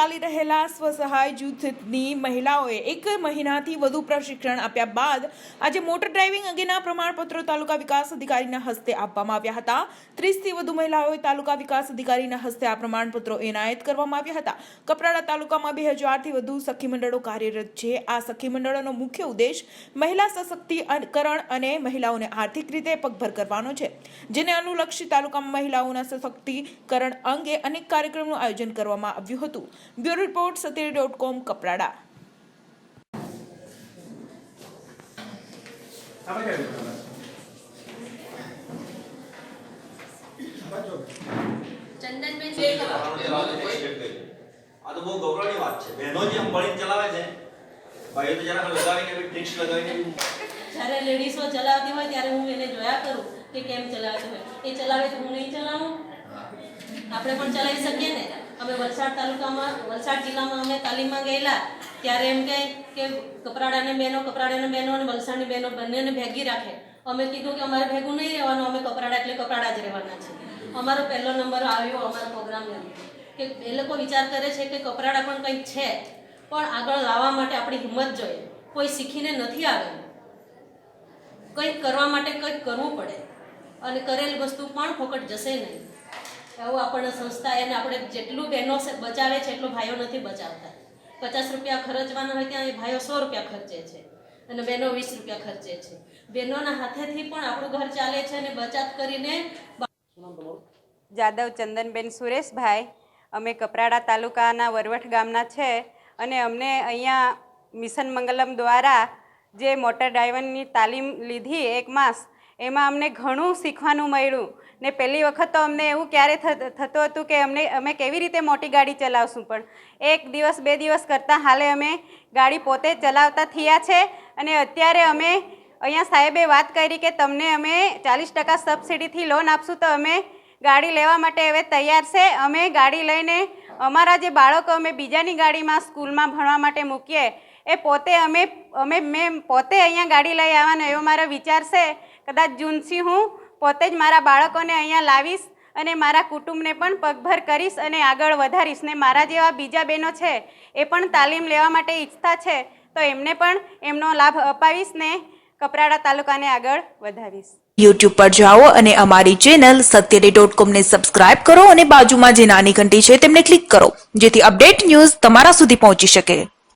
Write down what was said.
ચાલી રહેલા સ્વસહાય જૂથની મહિલાઓએ એક મહિનાથી વધુ પ્રશિક્ષણ આપ્યા બાદ આજે મોટર ડ્રાઇવિંગ અંગેના પ્રમાણપત્રો તાલુકા વિકાસ અધિકારીના હસ્તે આપવામાં આવ્યા હતા. ત્રીસથી વધુ મહિલાઓએ તાલુકા વિકાસ અધિકારીના હસ્તે આ પ્રમાણપત્રો એનાયત કરવામાં આવ્યા હતા. કપરાડા તાલુકામાં બે હજારથી વધુ સખી મંડળો કાર્યરત છે. આ સખી મંડળોનો મુખ્ય ઉદ્દેશ મહિલા સશક્તિકરણ અને મહિલાઓને આર્થિક રીતે પગભર કરવાનો છે, જેને અનુલક્ષી તાલુકામાં મહિલાઓના સશક્તિકરણ અંગે અનેક કાર્યક્રમનું આયોજન કરવામાં આવ્યું હતું. Bureau report સત્યરી dot com Kaprada. Chandanben આ તો બહુ ગૌરવની વાત છે. બહેનો જે અંબાણી ચલાવે છે. ભાઈઓ તો જરાક લગાવીને ટ્રિક્સ લગાવીને જ્યારે લેડીઝો ચલાવતી હોય ત્યારે હું એને જોયા કરું કે કેમ ચલાવતી હોય. એ ચલાવે તો હું નહીં ચલાવું? આપણે પણ ચલાવી શકીએ ને? અમે વલસાડ તાલુકામાં, વલસાડ જિલ્લામાં અમે તાલીમમાં ગયેલા. ત્યારે એમ કહે કે કપરાડાની બહેનો કપરાડાની બહેનો અને વલસાડની બહેનો બંનેને ભેગી રાખે. અમે કીધું કે અમારે ભેગું નહીં રહેવાનું, અમે કપરાડા એટલે કપરાડા જ રહેવાના છે. અમારો પહેલો નંબર આવ્યો અમારો પ્રોગ્રામની અંદર કે એ લોકો વિચાર કરે છે કે કપરાડા પણ કંઈક છે, પણ આગળ લાવવા માટે આપણી હિંમત જોઈએ. કોઈ શીખીને નથી આવેલું કંઈક કરવા માટે કંઈક કરવું પડે. અને કરેલ વસ્તુ પણ ફોકટ જશે નહીં. એવું આપણને સંસ્થા એને આપણે જેટલું બહેનો બચાવે છે એટલું ભાઈઓ નથી બચાવતા. પચાસ રૂપિયા ખર્ચવાના હોય ત્યાં એ ભાઈઓ સો રૂપિયા ખર્ચે છે અને બહેનો વીસ રૂપિયા ખર્ચે છે. બહેનોના હાથેથી પણ આપણું ઘર ચાલે છે અને બચત કરીને જાદવ ચંદનબેન સુરેશભાઈ. અમે કપરાડા તાલુકાના વરવઠ ગામના છે અને અમને અહીંયા મિશન મંગલમ દ્વારા જે મોટર ડ્રાઈવરની તાલીમ લીધી એક માસ એમાં અમને ઘણું શીખવાનું મળ્યું. ને પહેલી વખત તો અમને એવું ક્યારે થતું હતું કે અમને, અમે કેવી રીતે મોટી ગાડી ચલાવશું, પણ એક દિવસ, બે દિવસ કરતાં હાલે અમે ગાડી પોતે ચલાવતા થયા છે અને અત્યારે અમે અહીંયા સાહેબે વાત કરી કે તમને અમે ચાલીસ ટકા સબસિડીથી લોન આપશું, તો અમે ગાડી લેવા માટે હવે તૈયાર છે. અમે ગાડી લઈને અમારા જે બાળકો અમે બીજાની ગાડીમાં સ્કૂલમાં ભણવા માટે મૂકીએ, એ પોતે અમે અમે, મેં પોતે અહીંયા ગાડી લઈ આવવાનો એવો મારો વિચાર છે. કદાચ જૂનથી હું પોતે જ મારા બાળકોને અહીંયા લાવીશ અને મારા કુટુંબને પણ પગભર કરીશ અને આગળ વધારીશ. ને મારા જેવા બીજા બહેનો છે, એ પણ તાલીમ લેવા માટે ઈચ્છતા છે, તો એમને પણ એમનો લાભ અપાવીશ ને કપરાડા તાલુકાને આગળ વધાવીશ. યુટ્યુબ પર જાઓ અને અમારી ચેનલ સત્યડે ડોટ કોમને સબસ્ક્રાઇબ કરો અને બાજુમાં જે નાની ઘંટી છે, તેમને ક્લિક કરો, જેથી અપડેટ ન્યૂઝ તમારા સુધી પહોંચી શકે.